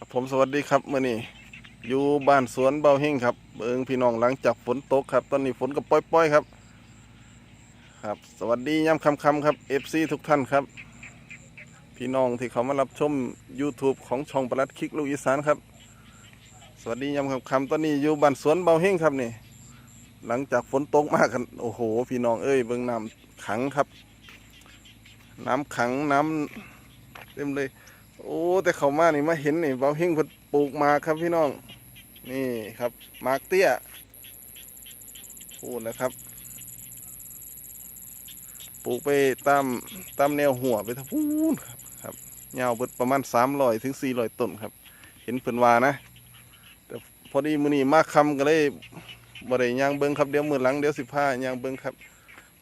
ครับผมสวัสดีครับมื่อนี้อยู่บ้านสวนเบาเฮงครับเบิงพี่น้องหลังจากฝนตกครับ ตอนนี้ฝนก็ปล่อยๆครับ ครับ สวัสดีย้ำคำๆครับ FC ทุกท่านครับ พี่น้องที่เขามารับชม YouTube ของช่องประลัดคลิกลูกอีสานครับ สวัสดีย้ำคำๆตอนนี้อยู่บ้านสวนเบาเฮงครับนี่ หลังจากฝนตกมากกันโอ้โห พี่น้องเอ้ยเบิ่งน้ำขังครับ น้ำขังน้ำเต็มเลย โอ้แต่เขามานี่มาเห็นนี่เบาเฮงเพิ่นปลูกมาครับพี่น้อง นี่ครับมากเตี้ยพูดนะครับ ปลูกไปตามตามแนวหัวไปทั้งพูนครับครับยาวเบิดประมาณสามร้อยถึงสี่ร้อยต้นครับ เห็นเพิ่นว่านะ แต่พอดีมือนี้มาคำก็เลยบ่ได้ย่างเบิ่งครับเดี๋ยวมือหลังเดี๋ยวสิพายางเบิ่งครับ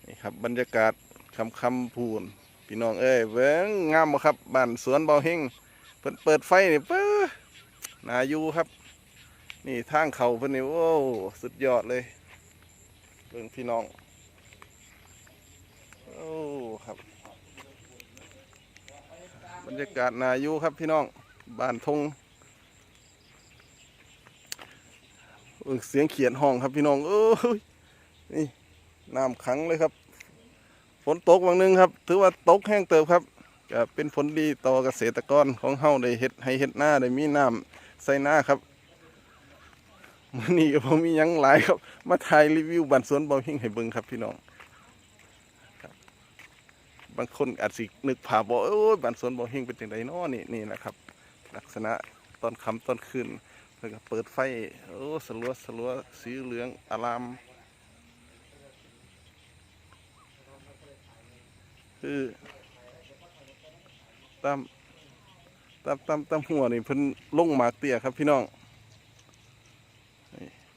นี่ครับบรรยากาศคำคำพูน พี่น้องเอ้ยเบิ้งงามบ่ครับบ้านสวนเบาเฮงเปิดเปิดไฟนี่เป้อนาอยู่ครับ นี่ทางเขาเพิ่นนี่โอ้สุดยอดเลยเบิ่งพี่น้องโอ้ครับบรรยากาศนาอยู่ครับพี่น้องบ้านทงเสียงเขียนห้องครับพี่น้องเอ้ยนี่น้ำขังเลยครับ ฝนตกวันหนึ่งครับ ถือว่าตกแห้งเติบครับก็เป็นผลดีต่อเกษตรกรของเฮาได้เฮ็ดให้เฮ็ดหน้าได้มีน้ำใส่หน้าครับมื้อนี้ก็บ่มียังหลายครับ มาถ่ายรีวิวบ้านสวนเบาหิงให้เบิ่งครับพี่น้องบางคนอาจสินึกภาพว่าโอ้ยบ้านสวนเบาหิงเป็นจังไดเนาะนี่นี่นะครับ ลักษณะตอนค่ำตอนคืนเพิ่นก็เปิดไฟโอ้สลัวสลัวสีเหลืองอาราม คือตามตามตามตามหัวนี่เพิ่นลงหมากเตี้ยครับพี่น้อง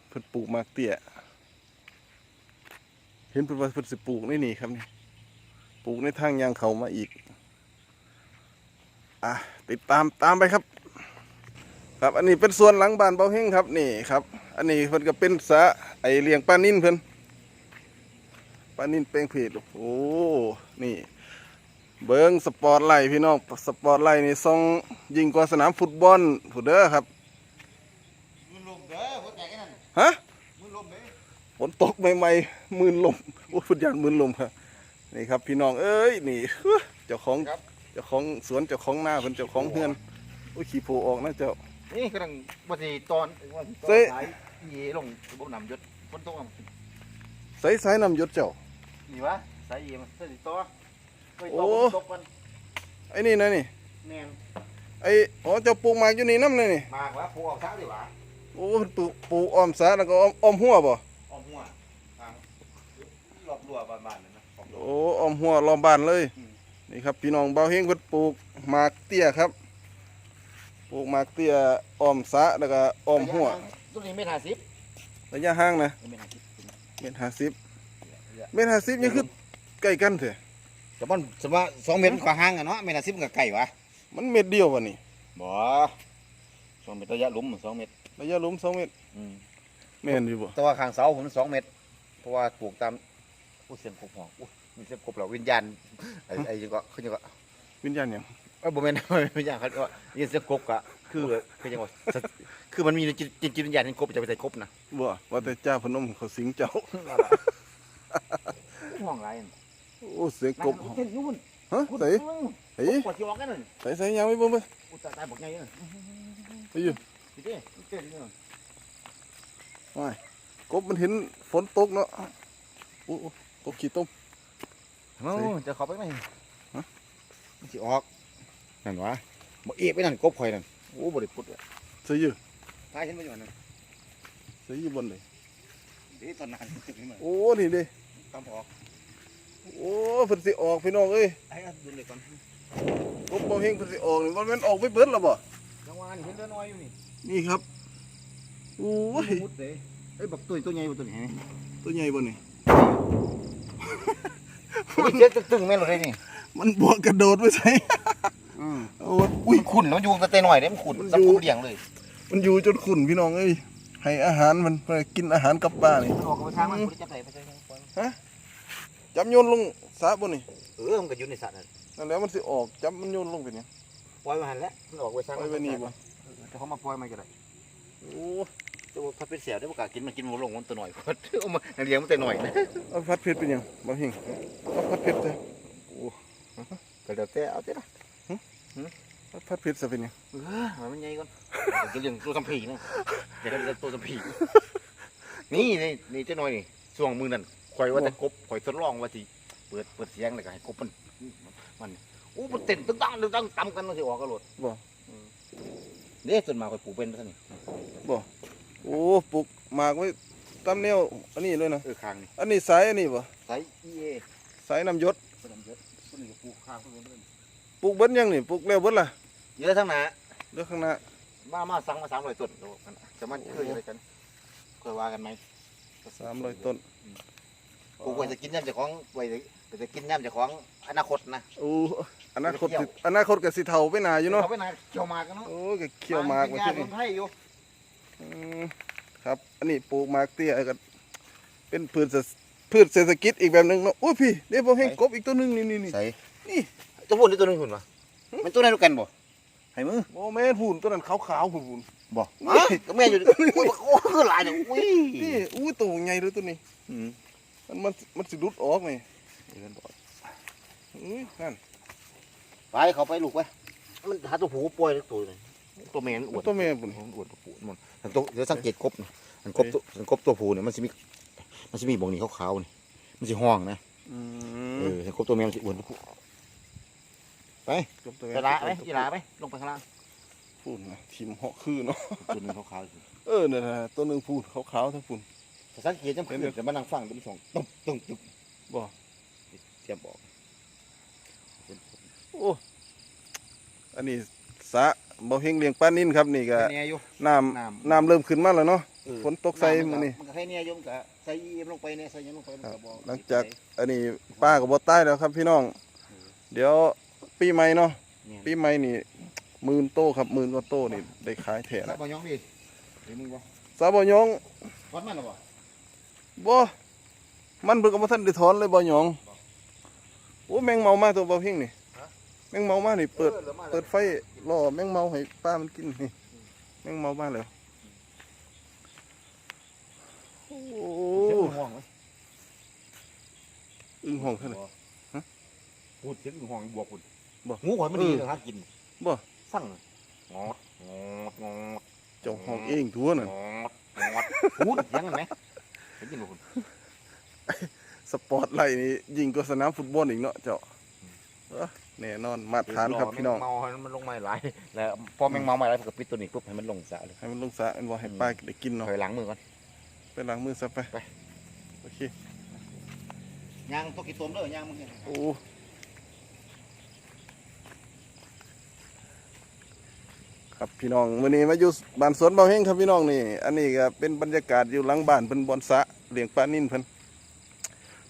เพิ่นปลูกหมากเตี้ยเห็นเพิ่นว่าเพิ่นสิปลูกในนี่ครับนี่ปลูกในทางยางเขามาอีกอะติดตามตามไปครับ ครับอันนี้เป็นส่วนหลังบ้านเบาเฮงครับนี่ครับ อันนี้เพิ่นก็เป็นสะไอเลี้ยงปลานิ่นเพิ่นปลานิ่นเป้งผีดโอ้นี่ เบิ้งสปอร์ตไลท์พี่น้องสปอร์ตไลท์นี่ทรงยิงกว่าสนามฟุตบอลผู้เด้อครับมือลมเด้อหัวใจกันนั่นฮะมือลมเด้อฝนตกใหม่ๆหมื่นลมโอ้ฟุตยานหมื่นลมครับนี่ครับพี่น้องเอ้ยนี่เจ้าของเจ้าของสวนเจ้าของนาเพิ่นเจ้าของเฮือนโอ้ยขี้โผออกนะเจ้านี่กำลังวันที่ตอนวันที่ตอเซ่นสายเย่ลงบุกน้ำยศฝนตกอะใส่สายน้ำหยศเจ้านี่วะสายเย่มันสายต่อ ไปโอ้ต่อฝนตกมันไอ้นี่นะนี่ แมนไอ้อ๋อเจ้าปลูกหมากอยู่นี่น้ำเลยนี่ มากวะผูออกช้าดีวะโอ้เพิ่นปลูกปลูกอ้อมสาแล้วก็อ้อมอ้อมหัวบ่ ออมหัวทางรอบรัวบ้านๆนั่นนะออมรัว โอ้อ้อมหัวรอบบ้านเลย อืม นี่ครับพี่น้องเบาเฮงเพิ่นปลูกหมากเตี้ยครับ ปลูกหมากเตี้ยอ้อมสะแล้วก็อ้อมหัว ตัวนี้เมตรห้าสิบระยะห่างนะเมตรห้าสิบเมตรห้าสิบเมตรห้าสิบยังคือใกล้กันเถอะ แต่มันสมมติสองเมตรกว่าห่างกันเนาะเมตรห้าสิบกับไก่วะมันเม็ดเดียววะนี่บ่สองเมตรระยะหลุมสองเมตรระยะหลุมสองเมตรแม่นอยู่บ่แต่ว่าข้างเสาผมสองเมตร เพราะว่าปลูกตามอู้เสียงกบหองอู้มีเสียงกบเหล่าวิญญาณไอ้ไอ้ยังก็เขายังก็วิญญาณหยังเออบ่แม่นวิญญาณเขาว่ายินเสียงกบกะคือคือยังว่าคือมันมีจิตจิตจิตวิญญาณเห็นกบจะไปใส่กบนะบ่ว่าแต่เจ้าพนมเขาสิงเจ้าห้องไร โอ้เสียงกบเต้นนู่นฮะใส่เฮ้เฮ้ยกดที่ออกกันนั่นใส่ใส่ยังไม่เบิ่งไปอุตส่าห์ตายบอกไงนั่นไปอยู่พี่เต้เต้นนี่ว้ายกบมันเห็นฝนตกเนาะโอ้โอ้กบขี้ต้มโอ้จะเข้าไปไหมฮะมันสิออกนั่นวะบ่เอะไปนั่นกบข่อยนั่นโอ้บ่ได้พุดเลยใส่อยู่ตายเห็นบ่อยู่นั่นใส่อยู่บนเลยเด้ตอนนั้นนี่มันโอ้นี่เด้ตามออก โอ้เพิ่นสิออกพี่น้องเอ้ยไอ้ก็ดูเลยก่อนกบบ่เฮงเพิ่นสิออกนี่มันแม่นออกไปเบิดแล้วบ่จังหวะนี่เห็นเรือน้อยอยู่นี่นี่ครับโอ้ยมุดเลยเอ้ยบักตัวนี้ตัวใหญ่บ่ตัวนี้ตัวใหญ่บ่นี่มันเจ็ดตึงๆแม่นเลยนี่มันบวกกระโดดไปใส่อืมโอ้ยอุ้ยขุ่นแล้วอยู่กันแต่น้อยเด้มันขุ่นมันอยู่สับขุ่นเลี้ยงเลย มันอยู่จนขุ่นพี่น้องเอ้ยให้อาหารมันไปกินอาหารกับปลานี่มันออกมาทางมันบ่ได้จับได้ไปจังซั่น จับโยนลงสระบ่นี่เออมันก็อยู่ในสระนั่นนั่นแหล้วมันสิออกจับมันโยนลงไปเนี่ยปล่อยมาหันแล้วมันออกไปทางไว้ไว้นี่บ่จะเขามาปล่อยมันก็ได้โอ้ตัวพัดเป็นเสียได้ประกล้าศกินมันกินมันลงมันตัวหน่อยพอดเอามาเลี้ยงมันแต่หน่อยนะเอาพัดเพชรเป็นหยังบ่เฮงเอาพัดเพชรจ้ะก็เดี๋ยวแต่เอาเถอะนะเอาพัดเพชรซะเป็นหยังเออมันมันใหญ่ก่อนเดี๋ยวจะเลี้ยงตัวสัมผีนะเดี๋ยวจะตัวสัมผีนี่นี่นี่เจ้าหน่อยนี่ช่วงมือนั่น ข่อยว่าจะกบข่อยทดลองว่าสิเปิดเปิดเสียงเลยก็ให้กบมันมันโอ้มันเต้นตึ้งตั้งตึ้งตั้งตำกันมันสิออกกระโดดบ่เด้ส่วนมากข่อยปลูกเป็นซะนี่โอ้ปลูกหมากไว้ตามแนวอันนี้เลยนะเออคางนี่อันนี้สายอันนี้บ่ใส่เอสายน้ำยศผสมเยอะต้นนี้ก็ปลูกคางเพิ่นเพิ่นปลูกเบิดยังนี่ปลูกแล้วเบิดล่ะเยอะทั้งนั้น เดี๋ยวข้างหน้ามามาสั่งมาสามร้อยต้นโอ้มันจะมันเคยอะไรกันเคยว่ากันไหม300ต้น ปลูกไว้จะกินย่ำเจะของไว้จะกินย่ำเจะของอนาคตนะโอ้อนาคตสิอนาคตก็สิเฒ่าไปหนาอยู่เนาะเขาไปนานเกี่ยวหมากกันเนาะโอ้ก็เคี่ยวหมากไว้ไว้ที่ที่นี่นี่ให้อยู่อืมครับ อันนี้ปลูกหมากเตี้ยก็เป็นพืชเศรษพืชเศรษฐกิจอีกแบบหนึงเนาะโอ้ยพี่เดี๋ยวผมเห็นกบอีกตัวหนึงนี่นี่นี่ใส่นี่ตัวพูดนี่ตัวนึงหุ่นวะมันตัวไหนดูกันบ่ให้มึงโอ้แม่นหุ่นตัวนั้นขาวๆหุ่นหุ่นบ่ก็แม่อยู่อุ้ยโอ้คือหลายจังอุ้ยนี่อู้ตัวใหญ่เลยตัวนี้อื มมันมันมันสิดุดออกนี่อุ้ยนั่นไปเขาไปลูกไปมันหาตัวผู้ป่วยตัวนึงตัวแม่มันอวดตัวแม่บุญมันอวดตัวผู้มันแต่ตัวเดี๋ยวสังเกตกบนะมันกบตัวมันกบตัวผู้เนี่ยมันสิมีมันสิมีบ่งนี้ขาวๆนี่มันสิห้องนะอืเอมอเห็นกบตัวแม่มันสิอ้วนตัวผู้กบตัวแม่ไปละไหมยีราไหมลงไปข้างล่างพูดนะทิมเหาะคือเนาะตัวหนึงขาวๆอยู่เออนั่นน่ะตัวหนึงพูดขาวๆทั้งปุ่นแต่ สังเกตจำเป็นแต่มานั่งฟังเป็นสองตึ้งตึ้งตึ้งบ่เทียมบอกโอ้อันนี้สระบ่เฮงเลี้ยงปลานิ่นครับนี่ก็แน่อยู่น้น้ำน้ำเริ่มขึ้นมาแล้วเนาะเออฝนตกใส่ำมื้อนี้มันก็แค่เนี้ยโยมกะใส่เอ็มลงไปเนี่ยใส่ยังลงไปมันครับก็บ่หลังจากอันนี้ป้าก็บ่ตายแล้วครับพี่น้อง เดี๋ยวปีใหม่เนาะเนี่ยปีใหม่นี่หมื่นโตครับหมื่นกว่าโตนี่ได้ขายแท้แล้แล้ววบ่ยองดิเดี๋ยวมึงบ่สาบ่ยองวัดมันหรอบ่ บ่มันเพิ่นก็บ่ทันได้ถอนเลยบ่หยองโอ้แมงเมามาตัวบ่เพ่งนี่แมงเมามานี่เปิดออหลือมาแล้วเปิดไฟล่อแมงเมาให้ป้ามันกินนี่แมงเมามาแล้วโอ้เสียงห่วงไหมอึ้งห้องเท่าไหร่ฮะพูดเสียงห่วงบวกคุณบ่งูหอยมันดีเออเลยหากินบ่สั่งงอดงอดงอดเจ้าห้องเองทั่วน่ะงอดงอดพูดเสียังไงไหม เห็นยินบ่คุณสปอร์ตไลท์นี่ยิงกว่าสนามฟุตบอลอีกเนาะเจ้าเอ้อแน่นอนมาตรฐานครับพี่น้องแมเมาให้มันลงมาหลายแล้วพอแมงเมามาหลายผมก็ปิดตัวนี้ปุ๊บให้มันลงสระเลยให้มันลงสระอันว่าให้ป้าได้กินเนาะถอยหลังมือก่อน ไปล้างมือซะไปไป โอเค ยางตัวกี่ตัวเด้อยางมึงเนี่ย โอ้ ครับพี่น้องวันนี้มาอยู่บ้านสวนเบาเฮงครับพี่น้องนี่ อันนี้ก็เป็นบรรยากาศอยู่หลังบ้านเพิ่นบอนสะเลี้ยงปลานิ่นเพิ่น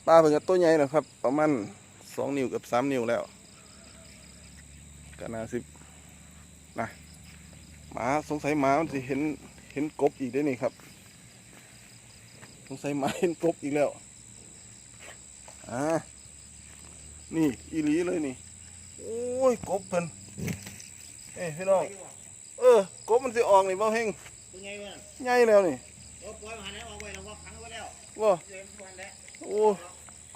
ปลาเพิ่นก็ตัวใหญ่แล้วครับ ประมาณสองนิ้วกับสามนิ้วแล้วก็น่าสิบนะหมาสงสัยหมามันสิเห็นเห็นกบอีกได้อนี่ครับ สงสัยหมาเห็นกบอีกแล้วอ่านี่อีหลีเลยนี่ โอ้ยกบเพิ่นเอ้ยพี่น้อง เออกบมันสิออกนี่เบาเฮงตัวใหญ่เว้ยใหญ่แล้วนี่โอ้ปล่อยมาหันให้ออกไว้แล้วว่าขังไว้แล้วว่าเดี๋ยวมันแล้วโอ้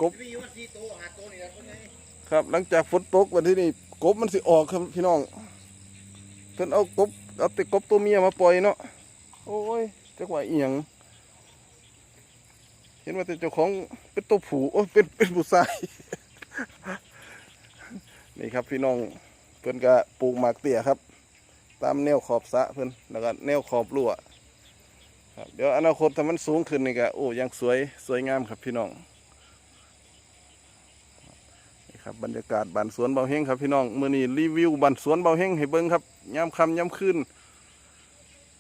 กบมีอยู่ว่าสี่ตัวหาตัวนี่แหละตัวใหญ่ครับหลังจากฝนตกวันที่นี่กบมันสิออกครับพี่น้องเพิ่นเอากบเอาแต่กบตัวเมียมาปล่อยเนาะโอ้ยจักว่าอีหยังเห็นว่าแต่เจ้าของเป็นตัวผู้โอ้ยเป็นเป็นผู้ชายนี่ครับพี่น้องเพิ่นก็ปลูกหมากเตี้ยครับ ตามแนวขอบสะเพิ่นแล้วก็แนวขอบรั้วครับเดี๋ยวอนาคตถ้ามันสูงขึ้นนี่ก็โอ้ยังสวยสวยงามครับพี่น้องนี่ครับบรรยากาศบ้านสวนเบาเฮงครับพี่น้องมื้อนี้รีวิวบ้านสวนเบาเฮงให้เบิ่งครับยามค่ำยามคืน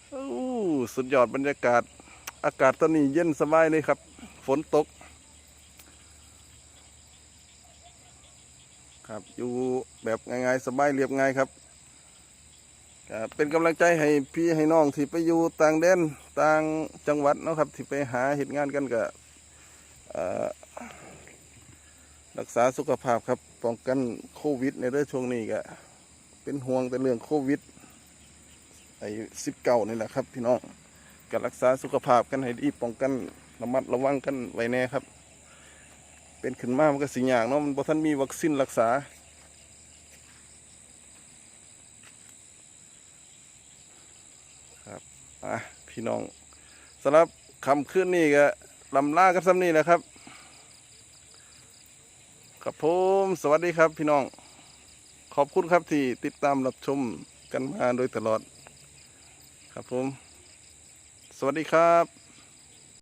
โอ้สุดยอดบรรยากาศ อากาศตอนนี้เย็นสบายเลยครับ ฝนตก ครับอยู่แบบง่ายๆสบายเรียบง่ายครับ เป็นกำลังใจให้พี่ให้น้องที่ไปอยู่ต่างแดนต่างจังหวัดเนาะครับที่ไปหาเหตุงานกันกับรักษาสุขภาพครับป้องกันโควิด ในเรื่องช่วงนี้ก็เป็นห่วงแต่เรื่องโควิดไอ้สิบเก้านี่แหละครับ พี่น้องการรักษาสุขภาพกันให้ดีป้องกันระมัดระวังกันไว้แน่ครับ เป็นขึ้นมามันก็สิยากเนาะมันบ่ทันมีวัคซีนรักษา ครับอะพี่น้องสำหรับคำขึ้นนี่ก็ลำลากันซ้ำนี่นะครับ ครับผมสวัสดีครับพี่น้อง ขอบคุณครับที่ติดตามรับชมกันมาโดยตลอด ครับผม สวัสดีครับ